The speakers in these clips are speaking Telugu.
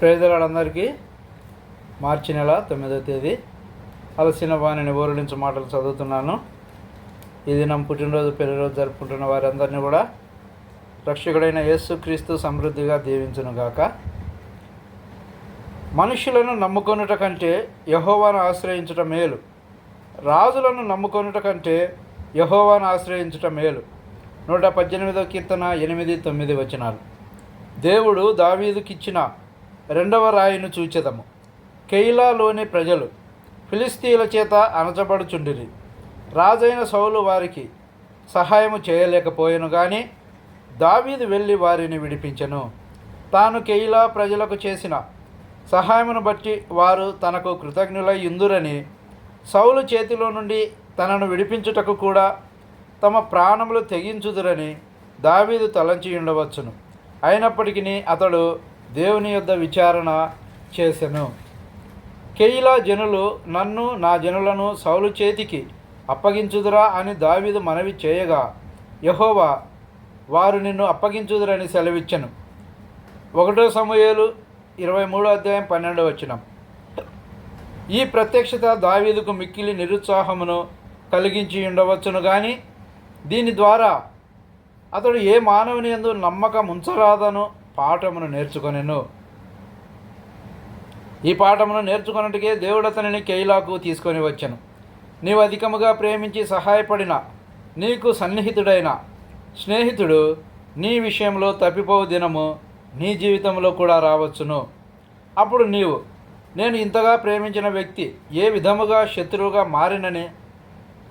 ప్రేదలందరికీ మార్చి నెల తొమ్మిదవ తేదీ. అలసిన వాణిని ఊరలించు మాటలు చదువుతున్నాను. ఈ దినం పుట్టినరోజు పెళ్ళిరోజు జరుపుకుంటున్న వారందరినీ కూడా రక్షకుడైన యేసుక్రీస్తు సమృద్ధిగా దీవించునుగాక మనుషులను నమ్ముకొనుట కంటే యహోవాను ఆశ్రయించుట మేలు. రాజులను నమ్ముకొనుట కంటే యహోవాను ఆశ్రయించుట మేలు. నూట పద్దెనిమిదో కీర్తన ఎనిమిది తొమ్మిది వచనాలు. దేవుడు దావీదుకిచ్చిన రెండవ రాయిను చూచెదము. కెయిలాలోని ప్రజలు ఫిలిస్తీన్ల చేత అణచబడుచుండిరి. రాజైన సౌలు వారికి సహాయము చేయలేకపోయెను కానీ దావీదు వెళ్ళి వారిని విడిపించెను. తాను కెయిలా ప్రజలకు చేసిన సహాయమును బట్టి వారు తనకు కృతజ్ఞులై ఇందురని సౌలు చేతిలో నుండి తనను విడిపించుటకు కూడా తమ ప్రాణములు తెగించుదురని దావీదు తలంచి ఉండవచ్చును. అయినప్పటికీ అతడు దేవుని యొద్ద విచారణ చేసెను. కెయిలా జనులు నన్ను నా జనులను సౌలు చేతికి అప్పగించుదురా అని దావీదు మనవి చేయగా యహోవా వారు నిన్ను అప్పగించుదురని సెలవిచ్చెను. ఒకటో సమయాలు ఇరవై మూడో అధ్యాయం పన్నెండో వచ్చినం ఈ ప్రత్యక్షత దావీదుకు మిక్కిలి నిరుత్సాహమును కలిగించి ఉండవచ్చును కానీ దీని ద్వారా అతడు ఏ మానవుని ఎందు నమ్మకం ఉంచరాదను పాఠమును నేర్చుకొనెను. ఈ పాఠమును నేర్చుకున్నట్టుకే దేవుడు అతనిని కెయిలాకు తీసుకొని వచ్చాను. నీవు అధికముగా ప్రేమించి సహాయపడిన నీకు సన్నిహితుడైన స్నేహితుడు నీ విషయంలో తప్పిపోవు దినము నీ జీవితంలో కూడా రావచ్చును. అప్పుడు నీవు నేను ఇంతగా ప్రేమించిన వ్యక్తి ఏ విధముగా శత్రువుగా మారినని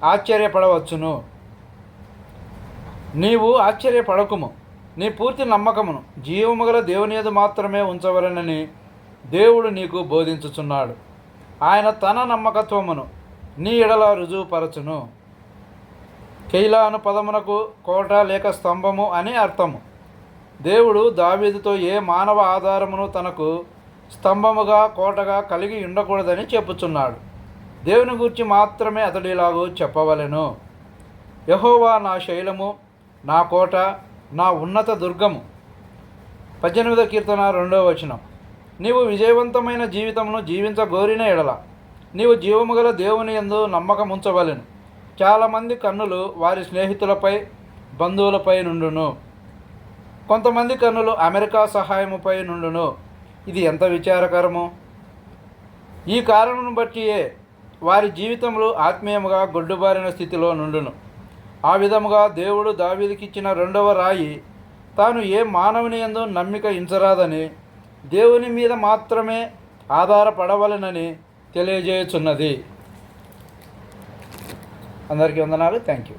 ఆశ్చర్యపడవచ్చును. నీవు ఆశ్చర్యపడకుము. నీ పూర్తి నమ్మకమును జీవము గల దేవుని మాత్రమే ఉంచవలనని దేవుడు నీకు బోధించుచున్నాడు. ఆయన తన నమ్మకత్వమును నీ ఎడల రుజువుపరచును. కెయిలా అను పదమునకు కోట లేక స్తంభము అని అర్థము. దేవుడు దావీదుతో ఏ మానవ ఆధారమును తనకు స్తంభముగా కోటగా కలిగి ఉండకూడదని చెప్పుచున్నాడు. దేవుని గురించి మాత్రమే అతడిలాగూ చెప్పవలెను. యహోవా నా శైలము నా కోట నా ఉన్నత దుర్గము. పద్దెనిమిదో కీర్తన రెండవ వచనం. నీవు విజయవంతమైన జీవితమును జీవించగోరిన ఎడల నీవు జీవము గల దేవుని ఎందు నమ్మకం ఉంచవలెను చాలామంది కన్నులు వారి స్నేహితులపై బంధువులపై నుండును. కొంతమంది కన్నులు అమెరికా సహాయముపై నుండును. ఇది ఎంత విచారకరము? ఈ కారణం బట్టియే వారి జీవితంలో ఆత్మీయముగా గొడ్డుబారిన స్థితిలో నుండును. ఆ విధముగా దేవుడు దావీదికిచ్చిన రెండవ రాయి తాను ఏ మానవుని ఎందు నమ్మిక ఇంచరాదని దేవుని మీద మాత్రమే ఆధారపడవలెనని తెలియజేయుచున్నది. అందరికీ వందనాలు. Thank you